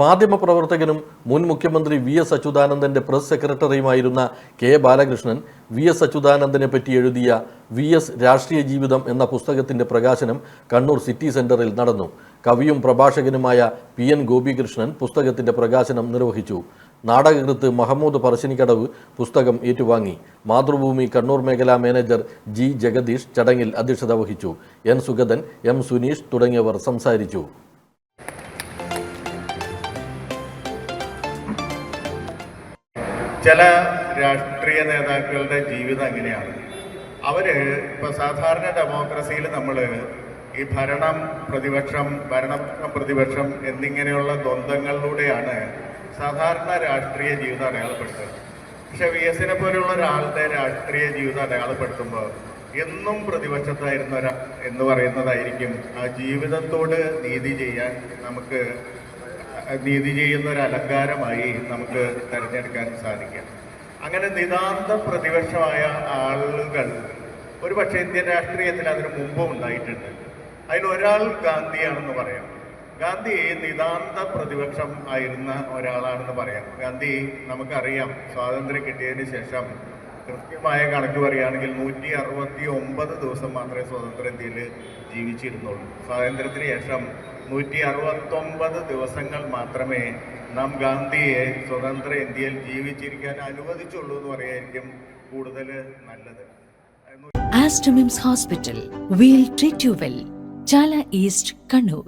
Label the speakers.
Speaker 1: മാധ്യമപ്രവർത്തകനും മുൻ മുഖ്യമന്ത്രി V S അച്യുതാനന്ദന്റെ പ്രസ് സെക്രട്ടറിയുമായിരുന്ന കെ ബാലകൃഷ്ണൻ വി എസ് അച്യുതാനന്ദനെ പറ്റി എഴുതിയ വി എസ് രാഷ്ട്രീയ ജീവിതം എന്ന പുസ്തകത്തിന്റെ പ്രകാശനം കണ്ണൂർ സിറ്റി സെന്ററിൽ നടന്നു. കവിയും പ്രഭാഷകനുമായ പി എൻ ഗോപികൃഷ്ണൻ പുസ്തകത്തിന്റെ പ്രകാശനം നിർവഹിച്ചു. നാടകകൃത്ത് മഹമ്മൂദ് പറശ്ശിനിക്കടവ് പുസ്തകം ഏറ്റുവാങ്ങി. മാതൃഭൂമി കണ്ണൂർ മേഖലാ മാനേജർ ജി ജഗദീഷ് ചടങ്ങിൽ അധ്യക്ഷത വഹിച്ചു. എൻ സുഗതൻ എം സുനീഷ് തുടങ്ങിയവർ സംസാരിച്ചു.
Speaker 2: ചില രാഷ്ട്രീയ നേതാക്കളുടെ ജീവിതം എങ്ങനെയാണ് അവർ ഇപ്പോൾ സാധാരണ ഡെമോക്രസിയിൽ നമ്മൾ ഈ ഭരണം പ്രതിപക്ഷം ഭരണം പ്രതിപക്ഷം എന്നിങ്ങനെയുള്ള ദ്വന്ദ്ങ്ങളിലൂടെയാണ് സാധാരണ രാഷ്ട്രീയ ജീവിതം അടയാളപ്പെടുത്തുന്നത്. പക്ഷെ വി എസിനെ പോലെയുള്ള ഒരാളുടെ രാഷ്ട്രീയ ജീവിതം അടയാളപ്പെടുത്തുമ്പോൾ എന്നും പ്രതിപക്ഷത്തായിരുന്ന എന്ന് പറയുന്നതായിരിക്കും ആ ജീവിതത്തോട് നീതി ചെയ്യാൻ നമുക്ക് നീതി ചെയ്യുന്ന ഒരു അലങ്കാരമായി നമുക്ക് തിരഞ്ഞെടുക്കാൻ സാധിക്കാം. അങ്ങനെ നിതാന്ത പ്രതിപക്ഷമായ ആളുകൾ ഒരു പക്ഷേ ഇന്ത്യൻ രാഷ്ട്രീയത്തിൽ അതിന് മുമ്പും ഉണ്ടായിട്ടുണ്ട്. അതിലൊരാൾ ഗാന്ധിയാണെന്ന് പറയാം. ഗാന്ധി നിതാന്ത പ്രതിപക്ഷം ആയിരുന്ന ഒരാളാണെന്ന് പറയാം. ഗാന്ധി നമുക്കറിയാം സ്വാതന്ത്ര്യം കിട്ടിയതിന് ശേഷം കൃത്യമായ കണക്ക് പറയുകയാണെങ്കിൽ നൂറ്റി അറുപത്തി ഒമ്പത് ദിവസം മാത്രമേ സ്വതന്ത്ര ഇന്ത്യയിൽ ജീവിച്ചിരുന്നുള്ളൂ. സ്വാതന്ത്ര്യത്തിന് ശേഷം നൂറ്റി അറുപത്തൊമ്പത് ദിവസങ്ങൾ മാത്രമേ നാം ഗാന്ധിയെ സ്വതന്ത്ര ഇന്ത്യയിൽ ജീവിച്ചിരിക്കാൻ അനുവദിച്ചുള്ളൂ എന്ന് പറയായിരിക്കും കൂടുതൽ നല്ലത്
Speaker 3: Aster MIMS hospital will treat you well Chala east Kannur.